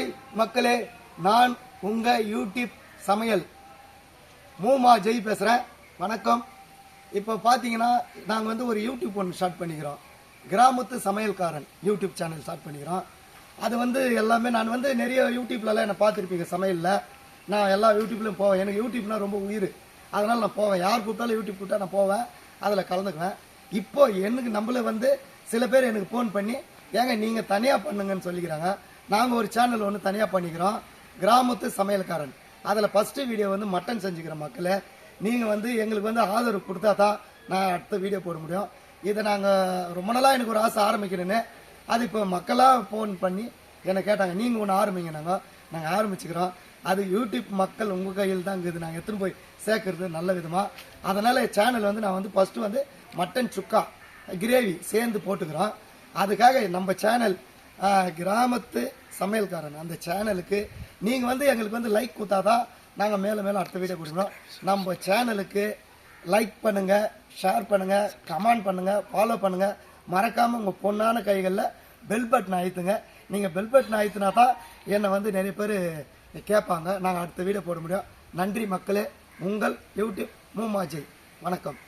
Hi மக்களே நான் உங்க யூடியூப் சமையல். மூமா ஜெய் பேசுகிறேன் வணக்கம். இப்போ பார்த்தீங்கன்னா நாங்கள் வந்து ஒரு யூடியூப் ஒன்று ஸ்டார்ட் பண்ணிக்கிறோம். கிராமத்து சமையல்காரன் யூடியூப் சேனல் ஸ்டார்ட் பண்ணிக்கிறோம். அது வந்து எல்லாமே நான் வந்து நிறைய யூடியூப்லலாம் என்னை பார்த்துருப்பீங்க சமையலில். நான் எல்லா யூடியூப்லையும் போவேன். எனக்கு யூடியூப்னா ரொம்ப உயிர். அதனால் நான் போவேன். யார் கூப்பிட்டாலும் யூடியூப் கூப்பிட்டா நான் போவேன். அதில் கலந்துக்குவேன். இப்போ எனக்கு நம்மள வந்து சில பேர் எனக்கு ஃபோன் பண்ணி ஏங்க நீங்கள் தனியாக பண்ணுங்கன்னு சொல்லிக்கிறாங்க. நாங்கள் ஒரு சேனல் ஒன்று தனியாக பண்ணிக்கிறோம். கிராமத்து சமையல்காரன். அதில் ஃபஸ்ட்டு வீடியோ வந்து மட்டன் செஞ்சுக்கிறோம் மக்களை நீங்கள் வந்து எங்களுக்கு வந்து ஆதரவு கொடுத்தா தான் நான் அடுத்த வீடியோ போட முடியும். இதை நாங்கள் ரொம்ப நாளாக எனக்கு ஒரு ஆசை ஆரம்பிக்கணுன்னு அது இப்போ மக்களாக ஃபோன் பண்ணி என்னை கேட்டாங்க நீங்கள் ஒன்று ஆரம்பிங்க நாங்கள் நாங்கள் ஆரம்பிச்சுக்கிறோம். அது யூடியூப் மக்கள் உங்கள் கையில் தான் இருக்குது. நாங்கள் எடுத்துகிட்டு போய் சேர்க்குறது நல்ல விதமாக அதனால் சேனல் வந்து நான் வந்து ஃபஸ்ட்டு வந்து மட்டன் சுக்கா கிரேவி சேர்ந்து போட்டுக்கிறோம். அதுக்காக நம்ம சேனல் கிராமத்து சமையல்காரன். அந்த சேனலுக்கு நீங்கள் வந்து எங்களுக்கு வந்து லைக் கொடுத்தாதான் நாங்கள் மேலே மேலே அடுத்த வீடியோ கொடுக்குறோம் நம்ம சேனலுக்கு லைக் பண்ணுங்கள் ஷேர் பண்ணுங்கள் கமெண்ட் பண்ணுங்கள் ஃபாலோ பண்ணுங்கள் மறக்காமல் உங்கள் பொண்ணான கைகளில் பெல் பட்டன் அழுத்துங்க. நீங்கள் பெல் பட்டன் அழுத்தினா தான் என்னை வந்து நிறைய பேர் கேட்பாங்க. நாங்கள் அடுத்த வீடியோ போட முடியும். நன்றி மக்களே. உங்கள் யூடியூப் மூமாஜி. வணக்கம்.